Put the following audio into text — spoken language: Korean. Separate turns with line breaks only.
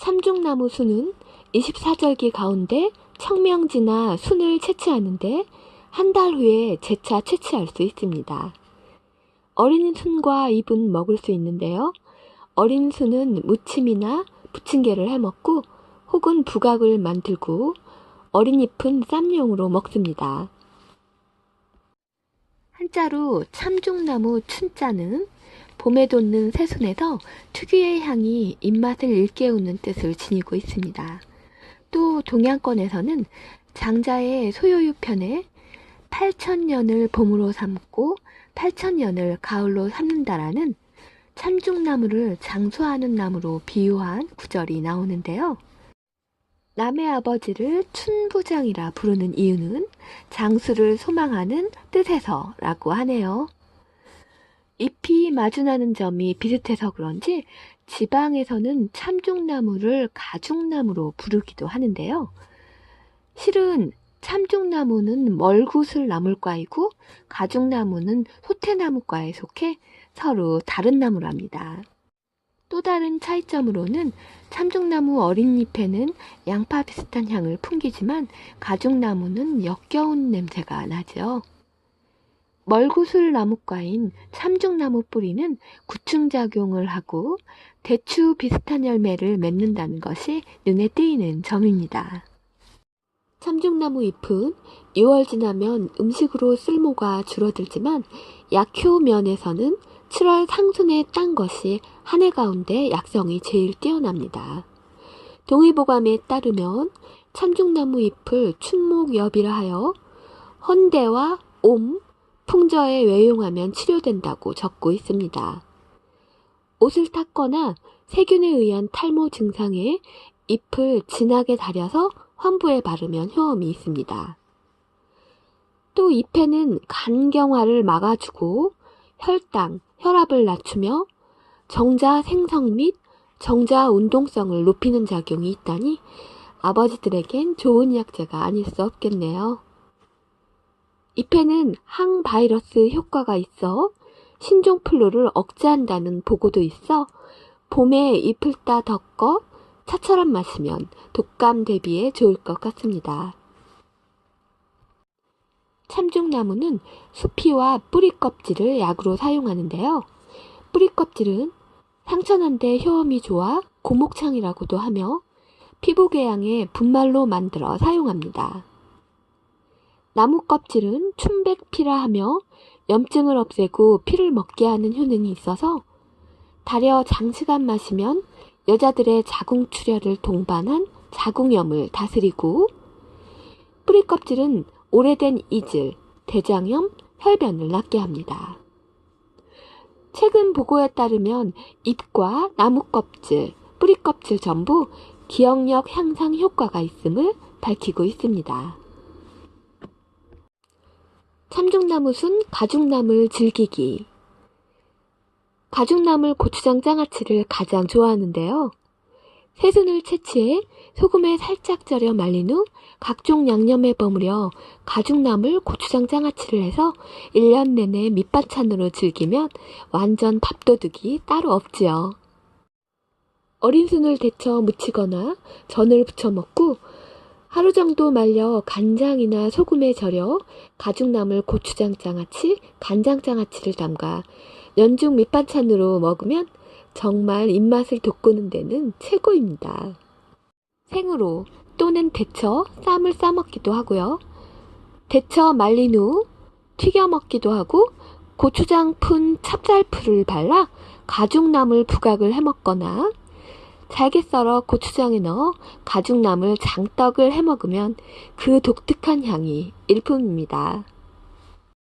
참중나무 순은 24절기 가운데 청명지나 순을 채취하는데 한 달 후에 재차 채취할 수 있습니다. 어린 순과 잎은 먹을 수 있는데요. 어린 순은 무침이나 부침개를 해 먹고 혹은 부각을 만들고 어린 잎은 쌈용으로 먹습니다. 한자로 참중나무 춘자는 봄에 돋는 새순에서 특유의 향이 입맛을 일깨우는 뜻을 지니고 있습니다. 또 동양권에서는 장자의 소요유 편에 8천년을 봄으로 삼고 8천년을 가을로 삼는다라는 참중나무를 장수하는 나무로 비유한 구절이 나오는데요. 남의 아버지를 춘부장이라 부르는 이유는 장수를 소망하는 뜻에서라고 하네요. 잎이 마주나는 점이 비슷해서 그런지 지방에서는 참중나무를 가죽나무로 부르기도 하는데요. 실은 참중나무는 멀구슬 나물과이고 가죽나무는 소태나무과에 속해 서로 다른 나무랍니다. 또 다른 차이점으로는 참중나무 어린 잎에는 양파 비슷한 향을 풍기지만 가죽나무는 역겨운 냄새가 나죠. 멀구슬 나무과인 참중나무 뿌리는 구충작용을 하고 대추 비슷한 열매를 맺는다는 것이 눈에 띄는 점입니다. 참중나무 잎은 6월 지나면 음식으로 쓸모가 줄어들지만 약효 면에서는 7월 상순에 딴 것이 한 해 가운데 약성이 제일 뛰어납니다. 동의보감에 따르면 참중나무 잎을 춘목엽이라 하여 헌대와 옴, 풍저에 외용하면 치료된다고 적고 있습니다. 옷을 탔거나 세균에 의한 탈모 증상에 잎을 진하게 달여서 환부에 바르면 효험이 있습니다. 또 잎에는 간경화를 막아주고 혈당, 혈압을 낮추며 정자 생성 및 정자 운동성을 높이는 작용이 있다니 아버지들에겐 좋은 약재가 아닐 수 없겠네요. 잎에는 항바이러스 효과가 있어 신종플루를 억제한다는 보고도 있어 봄에 잎을 따 덮고 차처럼 마시면 독감 대비에 좋을 것 같습니다. 참중나무는 수피와 뿌리 껍질을 약으로 사용하는데요. 뿌리 껍질은 상처난데 효험이 좋아 고목창이라고도 하며 피부 궤양에 분말로 만들어 사용합니다. 나무 껍질은 춘백피라 하며 염증을 없애고 피를 먹게 하는 효능이 있어서 달여 장시간 마시면 여자들의 자궁 출혈을 동반한 자궁염을 다스리고 뿌리 껍질은 오래된 이질, 대장염, 혈변을 낫게 합니다. 최근 보고에 따르면 잎과 나무 껍질, 뿌리 껍질 전부 기억력 향상 효과가 있음을 밝히고 있습니다. 참중나무 순 가죽나물 즐기기 가죽나물 고추장 장아찌를 가장 좋아하는데요. 새순을 채취해 소금에 살짝 절여 말린 후 각종 양념에 버무려 가죽나물 고추장 장아찌를 해서 1년 내내 밑반찬으로 즐기면 완전 밥도둑이 따로 없지요. 어린 순을 데쳐 무치거나 전을 부쳐 먹고 하루 정도 말려 간장이나 소금에 절여 가죽나물 고추장 장아찌, 간장 장아찌를 담가 연중 밑반찬으로 먹으면 정말 입맛을 돋구는 데는 최고입니다. 생으로 또는 데쳐 쌈을 싸먹기도 하고요. 데쳐 말린 후 튀겨 먹기도 하고 고추장 푼 찹쌀풀을 발라 가죽나물 부각을 해 먹거나 잘게 썰어 고추장에 넣어 가죽나물 장떡을 해 먹으면 그 독특한 향이 일품입니다.